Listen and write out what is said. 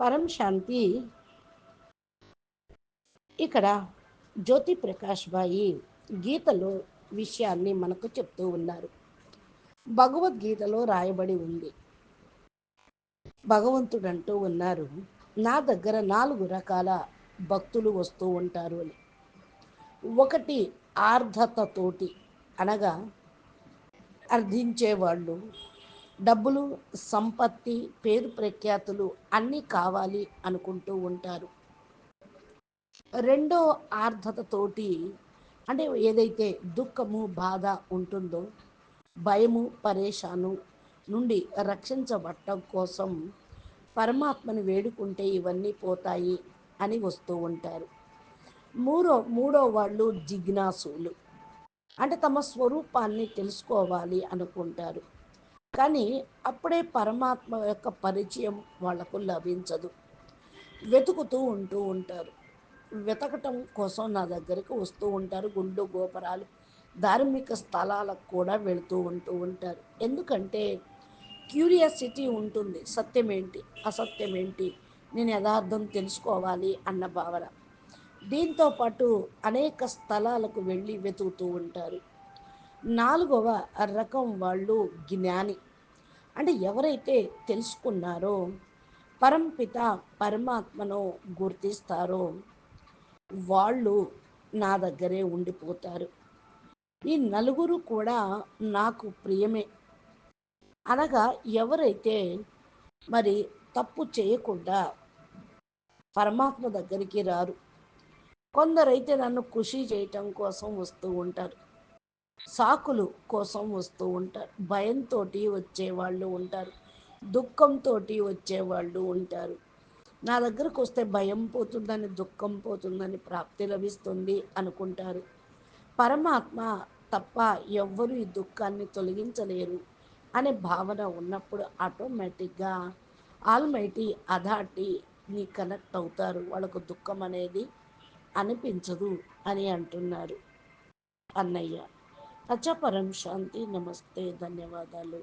పరం శాంతి. ఇక్కడ జ్యోతి ప్రకాష్ బాయి గీతలో విషయాన్ని మనకు చెప్తూ ఉన్నారు. భగవద్గీతలో రాయబడి ఉంది. భగవంతుడు అంటూ ఉన్నారు నా దగ్గర నాలుగు రకాల భక్తులు వస్తూ ఉంటారు అని. ఒకటి ఆర్ధతతోటి అనగా అర్థించేవాళ్ళు డబ్బులు సంపత్తి పేరు ప్రఖ్యాతులు అన్నీ కావాలి అనుకుంటూ ఉంటారు. రెండో ఆర్ధతతోటి అంటే ఏదైతే దుఃఖము బాధ ఉంటుందో భయము పరేషాను నుండి రక్షించబడటం కోసం పరమాత్మని వేడుకుంటే ఇవన్నీ పోతాయి అని వస్తూ ఉంటారు. మూడో మూడో వాళ్ళు జిజ్ఞాసులు. అంటే తమ స్వరూపాన్ని తెలుసుకోవాలి అనుకుంటారు. కానీ అప్పుడే పరమాత్మ యొక్క పరిచయం వాళ్ళకు లభించదు. వెతుకుతూ ఉంటూ ఉంటారు. వెతకటం కోసం నా దగ్గరికి వస్తూ ఉంటారు. గుండు గోపురాలు ధార్మిక స్థలాలకు కూడా వెళుతూ ఉంటూ ఉంటారు. ఎందుకంటే క్యూరియాసిటీ ఉంటుంది. సత్యం ఏంటి అసత్యం ఏంటి నేను యథార్థం తెలుసుకోవాలి అన్న భావన. దీంతో పాటు అనేక స్థలాలకు వెళ్ళి వెతుకుతూ ఉంటారు. నాలుగవ రకం వాళ్ళు జ్ఞాని. అంటే ఎవరైతే తెలుసుకున్నారో పరంపిత పరమాత్మను గుర్తిస్తారో వాళ్ళు నా దగ్గరే ఉండిపోతారు. ఈ నలుగురు కూడా నాకు ప్రియమే. అనగా ఎవరైతే మరి తప్పు చేయకుండా పరమాత్మ దగ్గరికి రారు. కొందరైతే నన్ను ఖుషి చేయటం కోసం వస్తూ ఉంటారు. సాకులు కోసం వస్తూ ఉంటారు. భయంతో వచ్చేవాళ్ళు ఉంటారు. దుఃఖంతో వచ్చేవాళ్ళు ఉంటారు. నా దగ్గరకు వస్తే భయం పోతుందని దుఃఖం పోతుందని ప్రాప్తి లభిస్తుంది అనుకుంటారు. పరమాత్మ తప్ప ఎవ్వరూ ఈ దుఃఖాన్ని తొలగించలేరు అనే భావన ఉన్నప్పుడు ఆటోమేటిక్గా ఆల్మైటీ అధార్టీని కనెక్ట్ అవుతారు. వాళ్ళకు దుఃఖం అనేది అనిపించదు అని అంటున్నారు అన్నయ్య. అచ్చపరం శాంతి నమస్తే ధన్యవాదాలు.